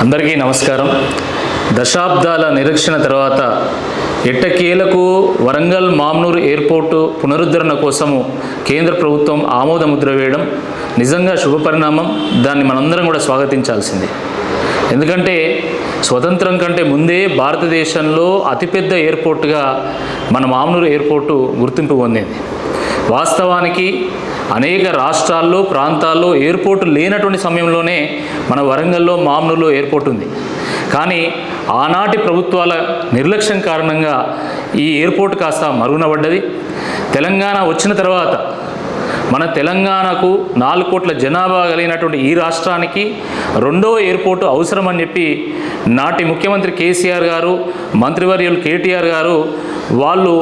అందరికీ నమస్కారం. దశాబ్దాల నిరీక్షణ తర్వాత ఎట్టకేలకు వరంగల్ మామ్నూరు ఎయిర్పోర్టు పునరుద్ధరణ కోసము కేంద్ర ప్రభుత్వం ఆమోద ముద్ర వేయడం నిజంగా శుభపరిణామం దాన్ని మనందరం కూడా స్వాగతించాల్సింది. ఎందుకంటే స్వతంత్రం కంటే ముందే భారతదేశంలో అతిపెద్ద ఎయిర్పోర్టుగా మన మామ్నూరు ఎయిర్పోర్టు గుర్తింపు పొందింది. వాస్తవానికి అనేక రాష్ట్రాల్లో ప్రాంతాల్లో ఎయిర్పోర్టు లేనటువంటి సమయంలోనే మన వరంగల్లో మామూలులో ఎయిర్పోర్ట్ ఉంది. కానీ ఆనాటి ప్రభుత్వాల నిర్లక్ష్యం కారణంగా ఈ ఎయిర్పోర్ట్ కాస్త మరుగున పడ్డది తెలంగాణ వచ్చిన తర్వాత మన తెలంగాణకు నాలుగు కోట్ల జనాభా కలిగినటువంటి ఈ రాష్ట్రానికి రెండవ ఎయిర్పోర్టు అవసరం అని చెప్పి నాటి ముఖ్యమంత్రి కేసీఆర్ గారు మంత్రివర్యులు కేటీఆర్ గారు వాళ్ళు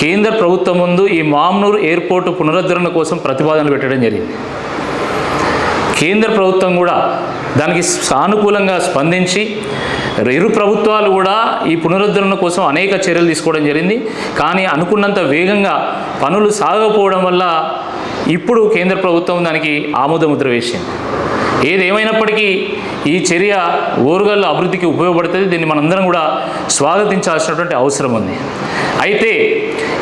కేంద్ర ప్రభుత్వం ముందు ఈ మామ్నూరు ఎయిర్పోర్టు పునరుద్ధరణ కోసం ప్రతిపాదనలు పెట్టడం జరిగింది. కేంద్ర ప్రభుత్వం కూడా దానికి సానుకూలంగా స్పందించి ఇరు ప్రభుత్వాలు కూడా ఈ పునరుద్ధరణ కోసం అనేక చర్యలు తీసుకోవడం జరిగింది. కానీ అనుకున్నంత వేగంగా పనులు సాగకపోవడం వల్ల ఇప్పుడు కేంద్ర ప్రభుత్వం దానికి ఆమోదముద్ర వేసింది. ఏదేమైనప్పటికీ ఈ చర్య ఓరుగల్లు అభివృద్ధికి ఉపయోగపడుతుంది. దీన్ని మనందరం కూడా స్వాగతించాల్సినటువంటి అవసరం ఉంది. అయితే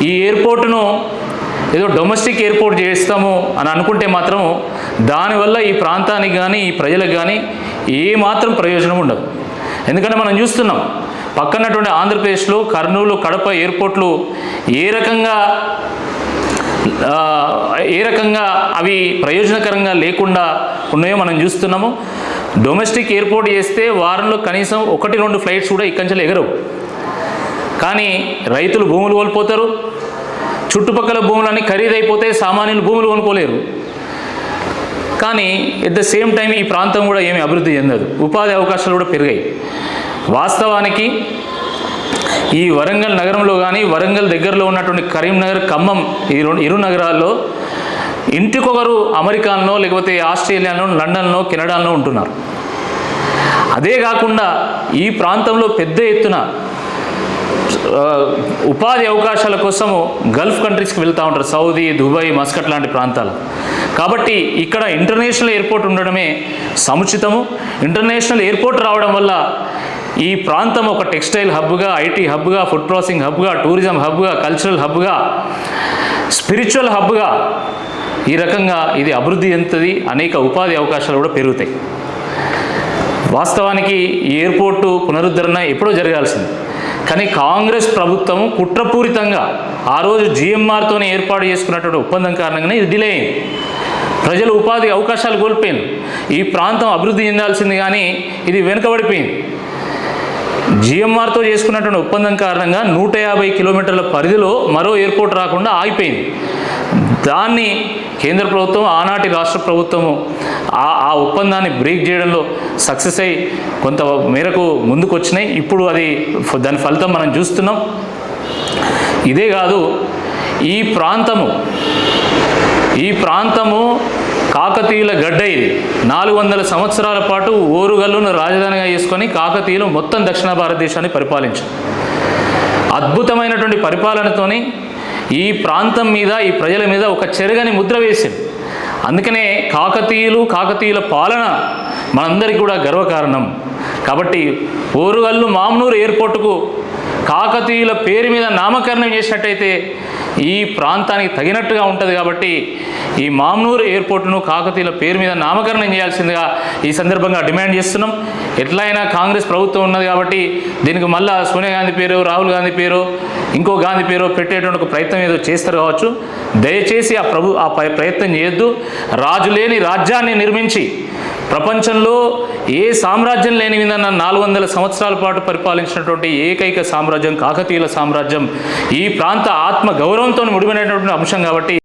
ఈ ఎయిర్పోర్టును ఏదో డొమెస్టిక్ ఎయిర్పోర్ట్ చేస్తాము అని అనుకుంటే మాత్రం దానివల్ల ఈ ప్రాంతానికి కానీ ఈ ప్రజలకు కానీ ఏమాత్రం ప్రయోజనం ఉండదు. ఎందుకంటే మనం చూస్తున్నాం పక్కనటువంటి ఆంధ్రప్రదేశ్లో కర్నూలు కడప ఎయిర్పోర్ట్లు ఏ రకంగా ఏ రకంగా అవి ప్రయోజనకరంగా లేకుండా ఉన్నాయో మనం చూస్తున్నాము. డొమెస్టిక్ ఎయిర్పోర్ట్ చేస్తే వారంలో కనీసం ఒకటి రెండు ఫ్లైట్స్ కూడా ఇక్కడి నుంచి ఎగరవు కానీ రైతులు భూములు కోల్పోతారు. చుట్టుపక్కల భూములన్నీ ఖరీదైపోతే సామాన్యులు భూములు కొనుక్కోలేరు. కానీ ఎట్ ద సేమ్ టైం ఈ ప్రాంతం కూడా ఏమీ అభివృద్ధి చెందదు. ఉపాధి అవకాశాలు కూడా పెరిగాయి. వాస్తవానికి ఈ వరంగల్ నగరంలో కానీ వరంగల్ దగ్గరలో ఉన్నటువంటి కరీంనగర్ ఖమ్మం ఈ రెండు ఇరు నగరాల్లో ఇంటికొకరు అమెరికాలో లేకపోతే ఆస్ట్రేలియాలో లండన్లో కెనడాలో ఉంటున్నారు. అదే కాకుండా ఈ ప్రాంతంలో పెద్ద ఎత్తున ఉపాధి అవకాశాల కోసము గల్ఫ్ కంట్రీస్కి వెళ్తూ ఉంటారు. సౌదీ దుబాయ్ మస్కట్ లాంటి ప్రాంతాలు. కాబట్టి ఇక్కడ ఇంటర్నేషనల్ ఎయిర్పోర్ట్ ఉండడమే సముచితము. ఇంటర్నేషనల్ ఎయిర్పోర్ట్ రావడం వల్ల ఈ ప్రాంతం ఒక టెక్స్టైల్ హబ్గా ఐటీ హబ్గా ఫుడ్ ప్రాసెసింగ్ హబ్గా టూరిజం హబ్గా కల్చరల్ హబ్గా స్పిరిచువల్ హబ్గా ఈ రకంగా ఇది అభివృద్ధి చెందుతుంది. అనేక ఉపాధి అవకాశాలు కూడా పెరుగుతాయి. వాస్తవానికి ఈ ఎయిర్పోర్టు పునరుద్ధరణ ఎప్పుడో జరగాల్సింది. కానీ కాంగ్రెస్ ప్రభుత్వం కుట్రపూరితంగా ఆ రోజు జిఎంఆర్తోనే ఏర్పాటు చేసుకున్నటువంటి ఒప్పందం కారణంగానే ఇది డిలే అయింది. ప్రజలు ఉపాధి అవకాశాలు కోల్పోయింది ఈ ప్రాంతం అభివృద్ధి చెందాల్సింది కానీ ఇది వెనుకబడిపోయింది. జిఎంఆర్తో చేసుకున్నటువంటి ఒప్పందం కారణంగా నూట యాభై కిలోమీటర్ల పరిధిలో మరో ఎయిర్పోర్ట్ రాకుండా ఆగిపోయింది. దాన్ని కేంద్ర ప్రభుత్వం ఆనాటి రాష్ట్ర ప్రభుత్వము ఆ ఆ ఒప్పందాన్ని బ్రేక్ చేయడంలో సక్సెస్ అయ్యి కొంత మేరకు ముందుకు వచ్చినాయి ఇప్పుడు అది దాని ఫలితం మనం చూస్తున్నాం. ఇదే కాదు ఈ ప్రాంతము ఈ ప్రాంతము కాకతీయుల గడ్డ ఇది. నాలుగు వందల సంవత్సరాల పాటు ఓరుగల్లును రాజధానిగా చేసుకొని కాకతీయులు మొత్తం దక్షిణ భారతదేశాన్ని పరిపాలించారు. అద్భుతమైనటువంటి పరిపాలనతోని ఈ ప్రాంతం మీద ఈ ప్రజల మీద ఒక చెరగని ముద్ర వేసింది. అందుకనే కాకతీయులు కాకతీయుల పాలన మనందరికీ కూడా గర్వకారణం. కాబట్టి ఓరుగల్లు మామ్నూరు ఎయిర్పోర్టుకు కాకతీయుల పేరు మీద నామకరణం చేసినట్టయితే ఈ ప్రాంతానికి తగినట్టుగా ఉంటుంది కాబట్టి ఈ మామ్నూరు ఎయిర్పోర్టును కాకతీయుల పేరు మీద నామకరణం చేయాల్సిందిగా ఈ సందర్భంగా డిమాండ్ చేస్తున్నాం. ఎట్లయినా కాంగ్రెస్ ప్రభుత్వం ఉన్నది కాబట్టి దీనికి మళ్ళా సోనియా గాంధీ పేరు రాహుల్ గాంధీ పేరు ఇంకో గాంధీ పేరు పెట్టేటువంటి ప్రయత్నం ఏదో చేస్తారు కావచ్చు. దయచేసి ఆ ప్రభు ఆ ప్రయత్నం చేయొద్దు. రాజు లేని రాజ్యాన్ని నిర్మించి ప్రపంచంలో ఏ సామ్రాజ్యం లేని విధంగా నాలుగు వందల సంవత్సరాల పాటు పరిపాలించినటువంటి ఏకైక సామ్రాజ్యం కాకతీయుల సామ్రాజ్యం. ఈ ప్రాంత ఆత్మ గౌరవంతో ముడిపడినటువంటి అంశం కాబట్టి